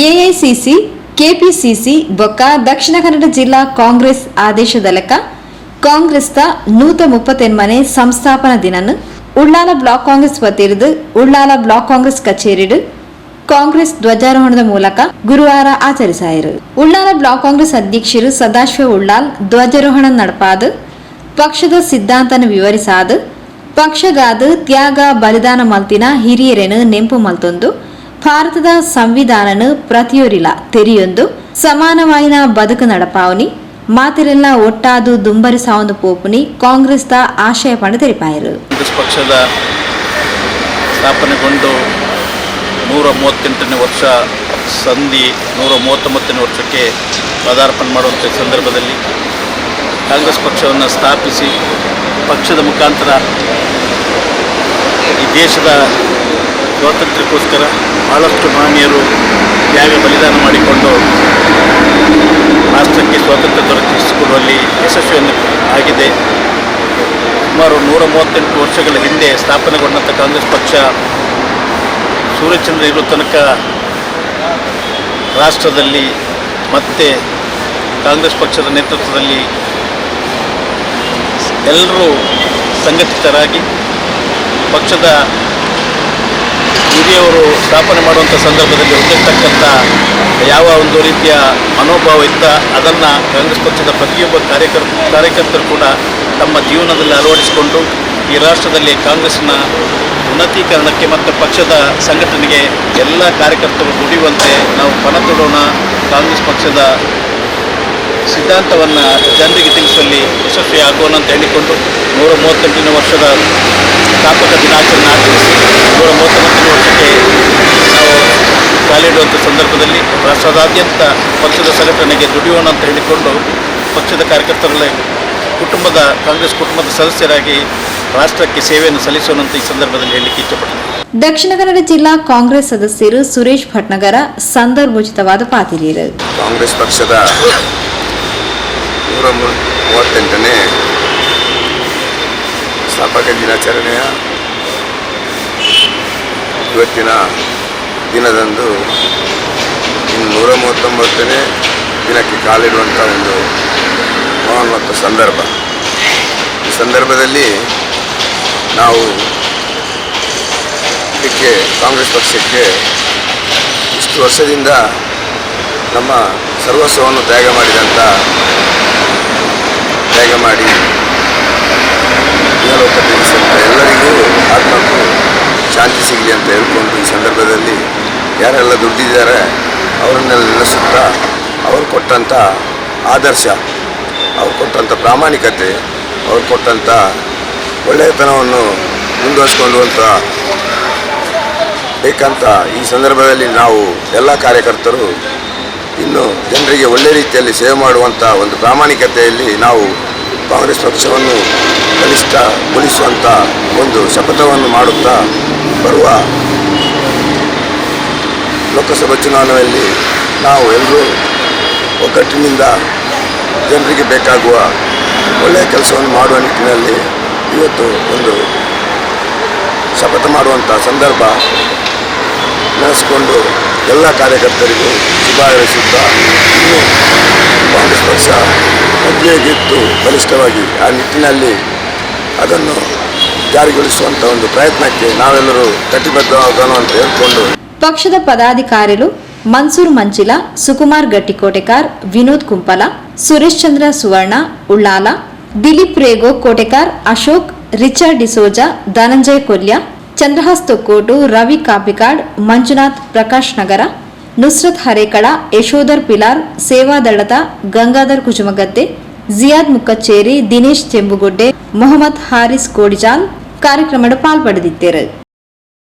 AICC KPCC ಬೊಕ್ಕ, ದಕ್ಷಿಣ ಕನ್ನಡ ಜಿಲ್ಲಾ ಕಾಂಗ್ರೆಸ್ ಆದೇಶದ ಲೆಕ್ಕ ಕಾಂಗ್ರೆಸ್ದ ನೂತ ಮುಪ್ಪತ್ತೆನ್ಮನೆ ಸಂಸ್ಥಾಪನಾ ದಿನನ್ನು ಉಳ್ಳಾಲ ಬ್ಲಾಕ್ ಕಾಂಗ್ರೆಸ್ ವತಿರ್ದು, ಉಳ್ಳಾಲ ಬ್ಲಾಕ್ ಕಾಂಗ್ರೆಸ್ ಕಚೇರಿಡು ಕಾಂಗ್ರೆಸ್ ಧ್ವಜಾರೋಹಣದ ಮೂಲಕ ಗುರುವಾರ ಆಚರಿಸಾಯಿರು. ಉಳ್ಳಾಲ ಬ್ಲಾಕ್ ಕಾಂಗ್ರೆಸ್ ಅಧ್ಯಕ್ಷರು ಸದಾಶಿವ ಉಳ್ಳಾಲ್ ಧ್ವಜಾರೋಹಣ ನಡಪಾದು, ಪಕ್ಷದ ಸಿದ್ಧಾಂತನ ವಿವರಿಸಾದು, ಪಕ್ಷಗಾದ ತ್ಯಾಗ, ಬಲಿದಾನ ಮಲ್ತಿನ ಹಿರಿಯರೇನು ನೆಂಪು ಮಲ್ತೊಂದು ಭಾರತದ ಸಂವಿಧಾನನು ಪ್ರತಿಯೊರಿಲ ತೆರಿಯೊಂದು, ಸಮಾನವಾಯಿನ ಬದುಕು ನಡಪಾವನಿ, ಮಾತಿರೆಲ್ಲ ಒಟ್ಟಾದು ದುಂಬರಿ ಸಾವೊಂದು ಪೋಪುನಿ ದ ಆಶಯ ಪಣ ತೆರಿಪಾಯರು ಪಕ್ಷದ ಸ್ಥಾಪನೆಗೊಂಡು ನೂರ ಮೂವತ್ತೆಂಟನೇ ವರ್ಷ ಸಂಧಿ, ನೂರ ಮೂವತ್ತೊಂಬತ್ತನೇ ವರ್ಷಕ್ಕೆ ಪದಾರ್ಪಣೆ ಮಾಡುವಂಥ ಸಂದರ್ಭದಲ್ಲಿ ಕಾಂಗ್ರೆಸ್ ಪಕ್ಷವನ್ನು ಸ್ಥಾಪಿಸಿ ಪಕ್ಷದ ಮುಖಾಂತರ ಈ ದೇಶದ ಸ್ವಾತಂತ್ರ್ಯಕ್ಕೋಸ್ಕರ ಬಹಳಷ್ಟು ಮಹನೀಯರು ತ್ಯಾಗ ಬಲಿದಾನ ಮಾಡಿಕೊಂಡು ರಾಷ್ಟ್ರಕ್ಕೆ ಸ್ವಾತಂತ್ರ್ಯ ದೊರಕಿಸಿಕೊಡುವಲ್ಲಿ ಯಶಸ್ವಿಯನ್ನು ಆಗಿದೆ. ಸುಮಾರು ನೂರ ಮೂವತ್ತೆಂಟು ವರ್ಷಗಳ ಹಿಂದೆ ಸ್ಥಾಪನೆಗೊಂಡಂಥ ಕಾಂಗ್ರೆಸ್ ಪಕ್ಷ ಸೂರ್ಯಚಂದ್ರ ಇರೋ ತನಕ ರಾಷ್ಟ್ರದಲ್ಲಿ ಮತ್ತೆ ಕಾಂಗ್ರೆಸ್ ಪಕ್ಷದ ನೇತೃತ್ವದಲ್ಲಿ ಎಲ್ಲರೂ ಸಂಘಟಿತರಾಗಿ ಪಕ್ಷದ ಹಿರಿಯವರು ಸ್ಥಾಪನೆ ಮಾಡುವಂಥ ಸಂದರ್ಭದಲ್ಲಿ ಹೊಂದಿರತಕ್ಕಂಥ ಯಾವ ಒಂದು ರೀತಿಯ ಮನೋಭಾವ ಇತ್ತ ಅದನ್ನು ಕಾಂಗ್ರೆಸ್ ಪಕ್ಷದ ಪ್ರತಿಯೊಬ್ಬ ಕಾರ್ಯಕರ್, ಕಾರ್ಯಕರ್ತರು ಕೂಡ ತಮ್ಮ ಜೀವನದಲ್ಲಿ ಅಳವಡಿಸಿಕೊಂಡು ಈ ರಾಷ್ಟ್ರದಲ್ಲಿ ಕಾಂಗ್ರೆಸ್ನ ಉನ್ನತೀಕರಣಕ್ಕೆ ಮತ್ತು ಪಕ್ಷದ ಸಂಘಟನೆಗೆ ಎಲ್ಲ ಕಾರ್ಯಕರ್ತರು ದುಡಿಯುವಂತೆ ನಾವು ಪಣ ತೊಡೋಣ. ಕಾಂಗ್ರೆಸ್ ಪಕ್ಷದ ಸಿದ್ಧಾಂತವನ್ನು ಜನರಿಗೆ ತಿಳಿಸುವಲ್ಲಿ ಯಶಸ್ವಿ ಆಗೋಣ ಅಂತ ಹೇಳಿಕೊಂಡು ನೂರ ಮೂವತ್ತೆಂಟನೇ ವರ್ಷದ ಸ್ಥಾಪಕ ದಿನಾಚರಣೆ ಆಚರಿಸಿ ನೂರ ಮೂವತ್ತೊಂಬತ್ತನೇ ವರ್ಷಕ್ಕೆ ನಾವು ಕಾಲಿಡುವಂಥ ಸಂದರ್ಭದಲ್ಲಿ ರಾಷ್ಟ್ರದಾದ್ಯಂತ ಪಕ್ಷದ ಸಂಘಟನೆಗೆ ದುಡಿಯೋಣ ಅಂತ ಹೇಳಿಕೊಂಡು ಪಕ್ಷದ ಕಾರ್ಯಕರ್ತರಲ್ಲಿ ಕುಟುಂಬದ ಕಾಂಗ್ರೆಸ್ ಕುಟುಂಬದ ಸದಸ್ಯರಾಗಿ ರಾಷ್ಟ್ರಕ್ಕೆ ಸೇವೆಯನ್ನು ಸಲ್ಲಿಸುವಂತ ಅಂತ ಈ ಸಂದರ್ಭದಲ್ಲಿ ಹೇಳಲಿಕ್ಕೆ ಇಷ್ಟಪಡ್ತೀನಿ ದಕ್ಷಿಣ ಕನ್ನಡ ಜಿಲ್ಲಾ ಕಾಂಗ್ರೆಸ್ ಸದಸ್ಯರು ಸುರೇಶ್ ಭಟ್ನಗರ ಸಂದರ್ಭೋಚಿತವಾದ ಪಾತಿರಿಯರು. ಕಾಂಗ್ರೆಸ್ ಪಕ್ಷದ ನೂರ ಮೂವತ್ತೆಂಟನೇ ಸ್ಥಾಪಕ ದಿನಾಚರಣೆಯ ಇವತ್ತಿನ ದಿನದಂದು ಇನ್ನು ನೂರ ಮೂವತ್ತೊಂಬತ್ತನೇ ದಿನಕ್ಕೆ ಕಾಲಿಡುವಂಥ ಒಂದು ಮತ್ತು ಸಂದರ್ಭ. ಈ ಸಂದರ್ಭದಲ್ಲಿ ನಾವು ಇದಕ್ಕೆ ಕಾಂಗ್ರೆಸ್ ಪಕ್ಷಕ್ಕೆ ಇಷ್ಟು ವರ್ಷದಿಂದ ನಮ್ಮ ಸರ್ವಸ್ವವನ್ನು ತ್ಯಾಗ ಮಾಡಿದಂಥ ತ್ಯಾಗ ಮಾಡಿ ಎಲ್ಲರಿಗೂ ಆತ್ಮಕ್ಕೂ ಶಾಂತಿ ಸಿಗಲಿ ಅಂತ ಹೇಳ್ಕೊಂಡು ಈ ಸಂದರ್ಭದಲ್ಲಿ ಯಾರೆಲ್ಲ ದುಡ್ಡಿದ್ದಾರೆ ಅವರನ್ನೆಲ್ಲ ನೆಲೆಸುತ್ತಾ ಅವರು ಕೊಟ್ಟಂಥ ಆದರ್ಶ, ಅವ್ರು ಕೊಟ್ಟಂಥ ಪ್ರಾಮಾಣಿಕತೆ, ಅವ್ರು ಕೊಟ್ಟಂಥ ಒಳ್ಳೆಯತನವನ್ನು ಮುಂದುವರಿಸ್ಕೊಳ್ಳುವಂಥ ಬೇಕಂತ ಈ ಸಂದರ್ಭದಲ್ಲಿ ನಾವು ಎಲ್ಲ ಕಾರ್ಯಕರ್ತರು ಇನ್ನು ಜನರಿಗೆ ಒಳ್ಳೆ ರೀತಿಯಲ್ಲಿ ಸೇವೆ ಮಾಡುವಂಥ ಒಂದು ಪ್ರಾಮಾಣಿಕತೆಯಲ್ಲಿ ನಾವು ಕಾಂಗ್ರೆಸ್ ಪಕ್ಷವನ್ನು ಬಲಿಷ್ಠಗೊಳಿಸುವಂಥ ಒಂದು ಶಪಥವನ್ನು ಮಾಡುತ್ತಾ ಬರುವ ಲೋಕಸಭಾ ಚುನಾವಣೆಯಲ್ಲಿ ನಾವು ಎಲ್ಲರೂ ಒಗ್ಗಟ್ಟಿನಿಂದ ಜನರಿಗೆ ಬೇಕಾಗುವ ಒಳ್ಳೆಯ ಕೆಲಸವನ್ನು ಮಾಡುವ ನಿಟ್ಟಿನಲ್ಲಿ ಇವತ್ತು ಒಂದು ಶಪಥ ಮಾಡುವಂಥ ಸಂದರ್ಭ ನೆನೆಸಿಕೊಂಡು ಎಲ್ಲ ಕಾರ್ಯಕರ್ತರಿಗೂ ಶುಭ ಹಾರೈಸುತ್ತಾ ಇನ್ನು ಕಾಂಗ್ರೆಸ್ ಪಕ್ಷ ಮೊದಲೇ ಗೆದ್ದು ಬಲಿಷ್ಠವಾಗಿ ಆ ನಿಟ್ಟಿನಲ್ಲಿ ಅದನ್ನು ಜಾರಿಗೊಳಿಸುವಂಥ ಒಂದು ಪ್ರಯತ್ನಕ್ಕೆ ನಾವೆಲ್ಲರೂ ಕಟಿಬದ್ಧವಾಗೋಣ ಅಂತ ಹೇಳ್ಕೊಂಡು ಪಕ್ಷದ ಪದಾಧಿಕಾರಿಗಳು ಮನ್ಸೂರ್ ಮಂಚಿಲ, ಸುಕುಮಾರ್ ಗಟ್ಟಿಕೋಟೆಕಾರ್, ವಿನೋದ್ ಕುಂಪಲ, ಸುರೇಶ್ ಚಂದ್ರ ಸುವರ್ಣ, ಉಳ್ಳಾಲ, ದಿಲೀಪ್ ರೇಗೋ ಕೋಟೆಕಾರ್, ಅಶೋಕ್, ರಿಚರ್ಡ್ ಡಿಸೋಜಾ, ಧನಂಜಯ್ ಕೊಲ್ಯ, ಚಂದ್ರಹಾಸ್ ತೊಕ್ಕೋಟು, ರವಿ ಕಾಪಿಕಾಡ್, ಮಂಜುನಾಥ್ ಪ್ರಕಾಶ್ ನಗರ, ನುಸ್ರತ್ ಹರೇಕಳ, ಯಶೋಧರ್ ಪಿಲಾರ್ ಸೇವಾದಳತ ಗಂಗಾಧರ್ ಕುಜುಮಗದ್ದೆ ಜಿಯಾದ್ ಮುಕ್ಕಚ್ಚೇರಿ ದಿನೇಶ್ ಚೆಂಬುಗೊಡ್ಡೆ ಮೊಹಮ್ಮದ್ ಹಾರಿಸ್ ಕೋಡಿಜಾಲ್ ಕಾರ್ಯಕ್ರಮದ ಪಾಲ್ಪಡೆದಿದ್ದರು